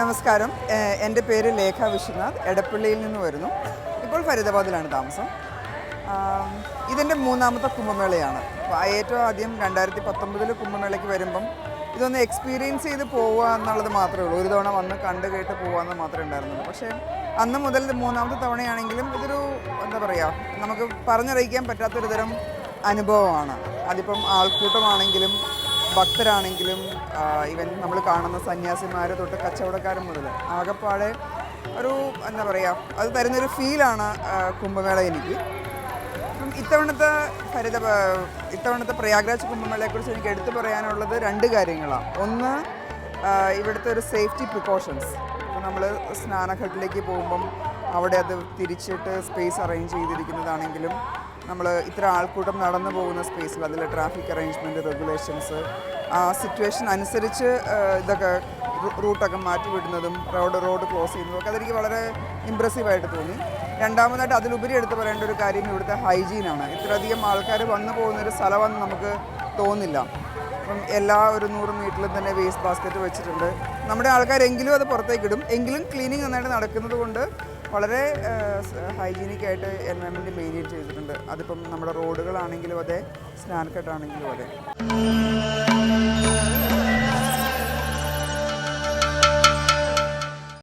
നമസ്കാരം. എന്റെ പേര് ലേഖ വിശ്വനാഥ്. എടപ്പള്ളിയിൽ നിന്ന് വരുന്നു. ഇപ്പോൾ ഫരീദാബാദിലാണ് താമസം. ഇതിന്റെ മൂന്നാമത്തെ കുംഭമേളയാണ്. ഏറ്റവും ആദ്യം രണ്ടായിരത്തി പത്തൊമ്പതിൽ കുംഭമേളയ്ക്ക് വരുമ്പം ഇതൊന്ന് എക്സ്പീരിയൻസ് ചെയ്ത് പോവുക എന്നുള്ളത് മാത്രമേ ഉള്ളൂ. ഒരു തവണ വന്ന് കണ്ട് കേട്ട് പോകാമെന്ന് മാത്രമേ ഉണ്ടായിരുന്നുള്ളൂ. പക്ഷേ അന്ന് മുതൽ മൂന്നാമത്തെ തവണയാണെങ്കിലും ഇതൊരു എന്താ പറയുക നമുക്ക് പറഞ്ഞറിയിക്കാൻ പറ്റാത്തൊരു തരം അനുഭവമാണ്. അതിപ്പം ആൾക്കൂട്ടമാണെങ്കിലും ഭക്തരാണെങ്കിലും ഇവൻ നമ്മൾ കാണുന്ന സന്യാസിമാർ തൊട്ട് കച്ചവടക്കാരൻ മുതൽ ആകപ്പാടെ ഒരു എന്താ പറയുക അത് തരുന്നൊരു ഫീലാണ് കുംഭമേള എനിക്ക്. അപ്പം ഇത്തവണത്തെ ഹരിത ഇത്തവണത്തെ പ്രയാഗ്രാജ് കുംഭമേളയെക്കുറിച്ച് എനിക്ക് എടുത്തു പറയാനുള്ളത് രണ്ട് കാര്യങ്ങളാണ്. ഒന്ന് ഇവിടുത്തെ ഒരു സേഫ്റ്റി പ്രിക്കോഷൻസ്. നമ്മൾ സ്നാനഘട്ടിലേക്ക് പോകുമ്പം അവിടെ അത് തിരിച്ചിട്ട് സ്പേസ് അറേഞ്ച് ചെയ്തിരിക്കുന്നതാണെങ്കിലും നമ്മൾ ഇത്ര ആൾക്കൂട്ടം നടന്നു പോകുന്ന സ്പേസിൽ അതിലെ ട്രാഫിക് അറേഞ്ച്മെന്റ് റെഗുലേഷൻസ് ആ സിറ്റുവേഷൻ അനുസരിച്ച് ഇതൊക്കെ റൂട്ടൊക്കെ മാറ്റി വിടുന്നതും റോഡ് റോഡ് ക്ലോസ് ചെയ്യുന്നതും ഒക്കെ അതെനിക്ക് വളരെ ഇമ്പ്രസീവായിട്ട് തോന്നി. രണ്ടാമതായിട്ട് അതിലുപരി എടുത്ത് പറയേണ്ട ഒരു കാര്യം ഇവിടുത്തെ ഹൈജീനാണ് ഇത്രയധികം ആൾക്കാർ വന്നു പോകുന്ന ഒരു സ്ഥലമെന്ന് നമുക്ക് തോന്നില്ല. അപ്പം എല്ലാ ഒരു നൂറ് മീറ്ററിലും തന്നെ വേസ്റ്റ് ബാസ്ക്കറ്റ് വെച്ചിട്ടുണ്ട്. നമ്മുടെ ആൾക്കാരെങ്കിലും അത് പുറത്തേക്ക് ഇടും. എങ്കിലും ക്ലീനിങ് നന്നായിട്ട് നടക്കുന്നത് കൊണ്ട് വളരെ ഹൈജീനിക് ആയിട്ട് എൻവയൺമെന്റ് മെയിന്റെയിൻ ചെയ്തിട്ടുണ്ട്. അതിപ്പം നമ്മുടെ റോഡുകളാണെങ്കിലും അതെ സ്നാൻകട്ടാണെങ്കിലും അതെ.